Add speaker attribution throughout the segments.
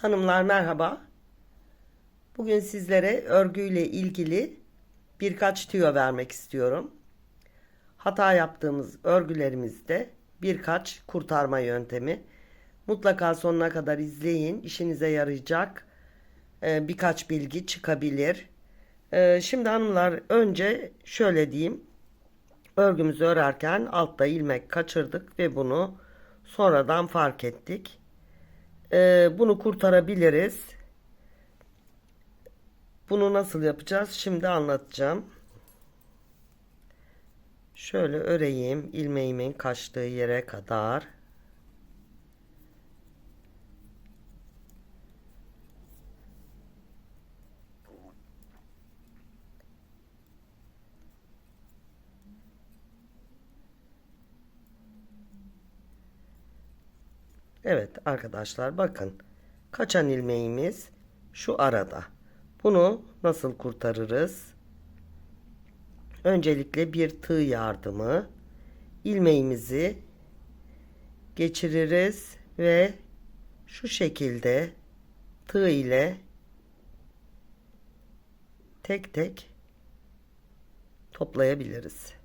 Speaker 1: Hanımlar merhaba. Bugün sizlere örgüyle ilgili birkaç tüyo vermek istiyorum. Hata yaptığımız örgülerimizde birkaç kurtarma yöntemi. Mutlaka sonuna kadar izleyin. İşinize yarayacak e, birkaç bilgi çıkabilir. E, Şimdi hanımlar önce şöyle diyeyim. Örgümüzü örerken altta ilmek kaçırdık ve bunu sonradan fark ettik. Ee, bunu kurtarabiliriz. Bunu nasıl yapacağız? Şimdi anlatacağım. Şöyle öreyim ilmeğimin kaçtığı yere kadar. Evet arkadaşlar bakın. Kaçan ilmeğimiz şu arada. Bunu nasıl kurtarırız? Öncelikle bir tığ yardımı ilmeğimizi geçiririz ve şu şekilde tığ ile tek tek toplayabiliriz.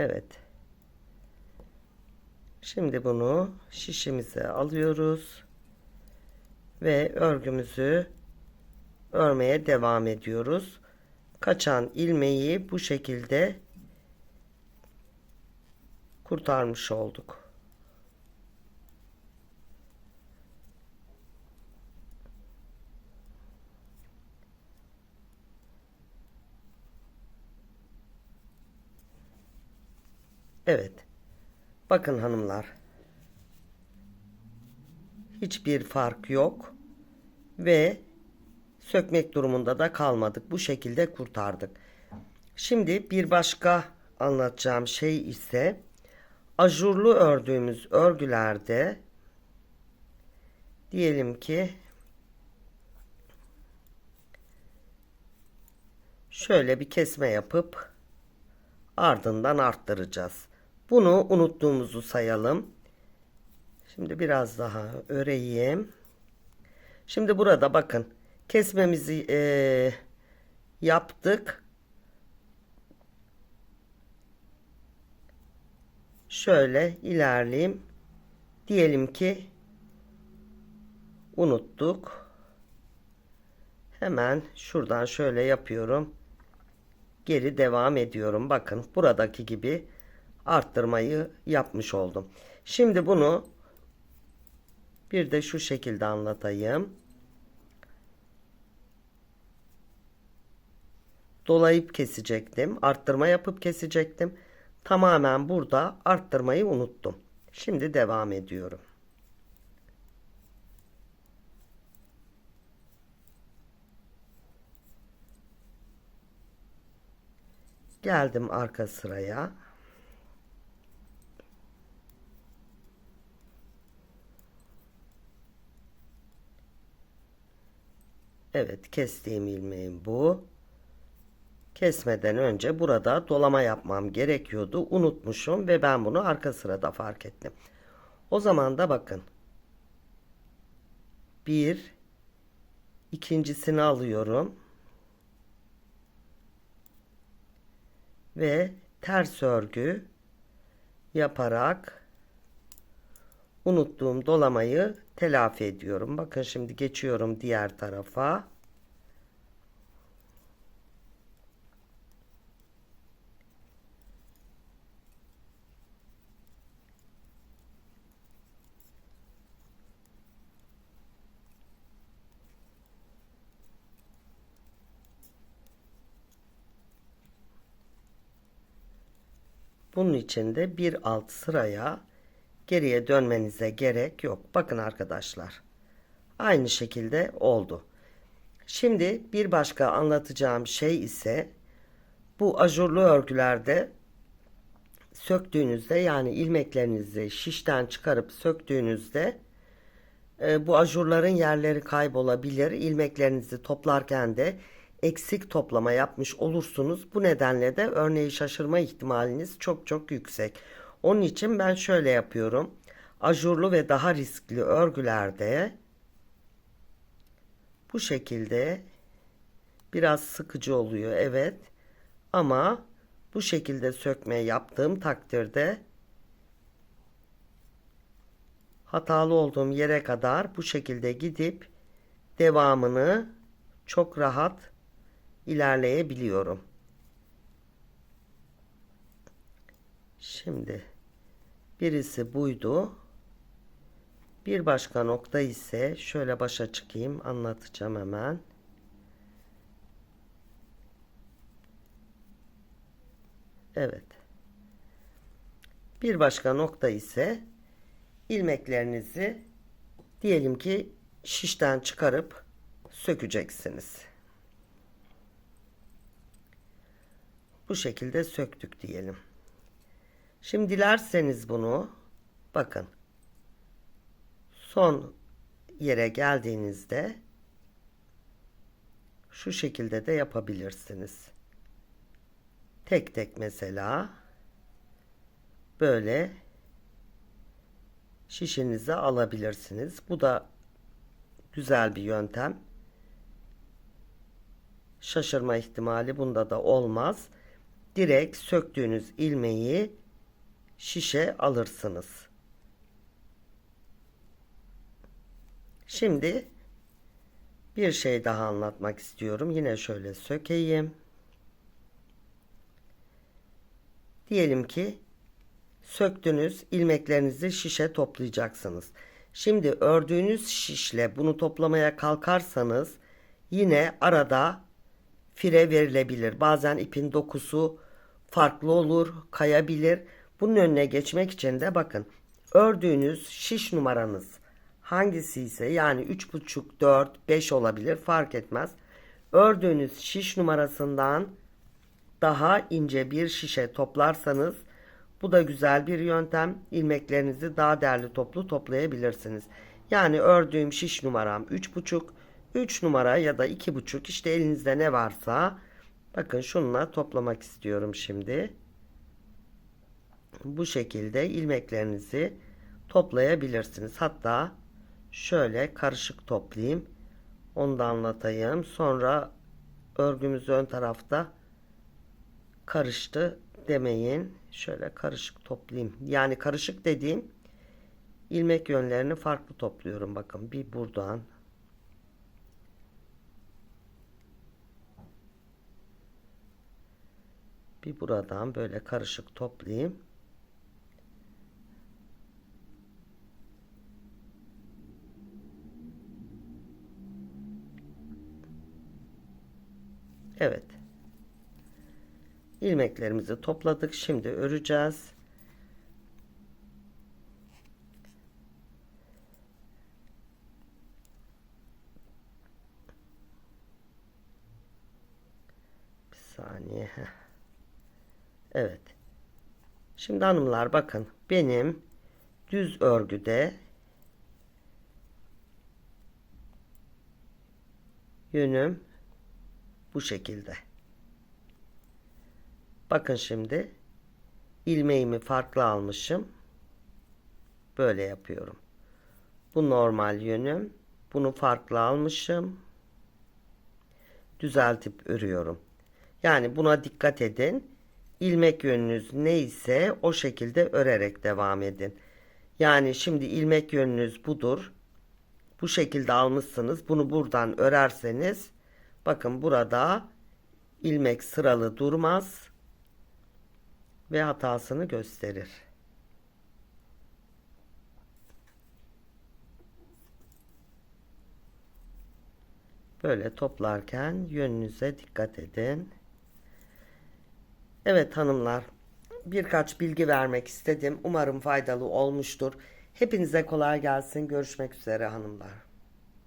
Speaker 1: Evet. Şimdi bunu şişimize alıyoruz ve örgümüzü örmeye devam ediyoruz. Kaçan ilmeği bu şekilde kurtarmış olduk. Evet. Bakın hanımlar. Hiçbir fark yok. Ve sökmek durumunda da kalmadık. Bu şekilde kurtardık. Şimdi bir başka anlatacağım şey ise ajurlu ördüğümüz örgülerde diyelim ki şöyle bir kesme yapıp ardından arttıracağız. Bunu unuttuğumuzu sayalım. Şimdi biraz daha öreyim. Şimdi burada bakın kesmemizi eee, yaptık. Şöyle ilerleyeyim. Diyelim ki unuttuk. Hemen şuradan şöyle yapıyorum. Geri devam ediyorum. Bakın buradaki gibi arttırmayı yapmış oldum. Şimdi bunu bir de şu şekilde anlatayım. Dolayıp kesecektim. Arttırma yapıp kesecektim. Tamamen burada arttırmayı unuttum. Şimdi devam ediyorum. Geldim arka sıraya. Evet kestiğim ilmeğim bu. Kesmeden önce burada dolama yapmam gerekiyordu. Unutmuşum ve ben bunu arka sırada fark ettim. O zaman da bakın. Bir ikincisini alıyorum. Ve ters örgü yaparak unuttuğum dolamayı telafi ediyorum. Bakın şimdi geçiyorum diğer tarafa. Bunun için de bir alt sıraya geriye dönmenize gerek yok. Bakın arkadaşlar. Aynı şekilde oldu. Şimdi bir başka anlatacağım şey ise bu ajurlu örgülerde söktüğünüzde yani ilmeklerinizi şişten çıkarıp söktüğünüzde e, bu ajurların yerleri kaybolabilir. İlmeklerinizi toplarken de eksik toplama yapmış olursunuz. Bu nedenle de örneği şaşırma ihtimaliniz çok çok yüksek. Onun için ben şöyle yapıyorum. Ajurlu ve daha riskli örgülerde bu şekilde biraz sıkıcı oluyor evet. Ama bu şekilde sökme yaptığım takdirde hatalı olduğum yere kadar bu şekilde gidip devamını çok rahat ilerleyebiliyorum. Şimdi birisi buydu. Bir başka nokta ise şöyle başa çıkayım anlatacağım hemen. Evet. Bir başka nokta ise ilmeklerinizi diyelim ki şişten çıkarıp sökeceksiniz. Bu şekilde söktük diyelim. Şimdi dilerseniz bunu bakın son yere geldiğinizde şu şekilde de yapabilirsiniz. Tek tek mesela böyle şişinize alabilirsiniz. Bu da güzel bir yöntem. Şaşırma ihtimali bunda da olmaz. Direkt söktüğünüz ilmeği şişe alırsınız. Şimdi bir şey daha anlatmak istiyorum. Yine şöyle sökeyim. Diyelim ki söktünüz ilmeklerinizi şişe toplayacaksınız. Şimdi ördüğünüz şişle bunu toplamaya kalkarsanız yine arada fire verilebilir. Bazen ipin dokusu farklı olur, kayabilir. Bunun önüne geçmek için de bakın ördüğünüz şiş numaranız hangisi ise yani 3,5, 4, 5 olabilir fark etmez. Ördüğünüz şiş numarasından daha ince bir şişe toplarsanız bu da güzel bir yöntem. İlmeklerinizi daha değerli toplu toplayabilirsiniz. Yani ördüğüm şiş numaram 3,5, 3 numara ya da 2,5 işte elinizde ne varsa bakın şununla toplamak istiyorum şimdi. Bu şekilde ilmeklerinizi toplayabilirsiniz. Hatta şöyle karışık toplayayım. Onu da anlatayım. Sonra örgümüz ön tarafta karıştı demeyin. Şöyle karışık toplayayım. Yani karışık dediğim ilmek yönlerini farklı topluyorum. Bakın bir buradan bir buradan böyle karışık toplayayım. Evet. ilmeklerimizi topladık. Şimdi öreceğiz. Bir saniye. Evet. Şimdi hanımlar bakın benim düz örgüde yönüm bu şekilde. Bakın şimdi ilmeğimi farklı almışım. Böyle yapıyorum. Bu normal yönüm. Bunu farklı almışım. Düzeltip örüyorum. Yani buna dikkat edin. İlmek yönünüz neyse o şekilde örerek devam edin. Yani şimdi ilmek yönünüz budur. Bu şekilde almışsınız. Bunu buradan örerseniz bakın burada ilmek sıralı durmaz ve hatasını gösterir. Böyle toplarken yönünüze dikkat edin. Evet hanımlar, birkaç bilgi vermek istedim. Umarım faydalı olmuştur. Hepinize kolay gelsin. Görüşmek üzere hanımlar.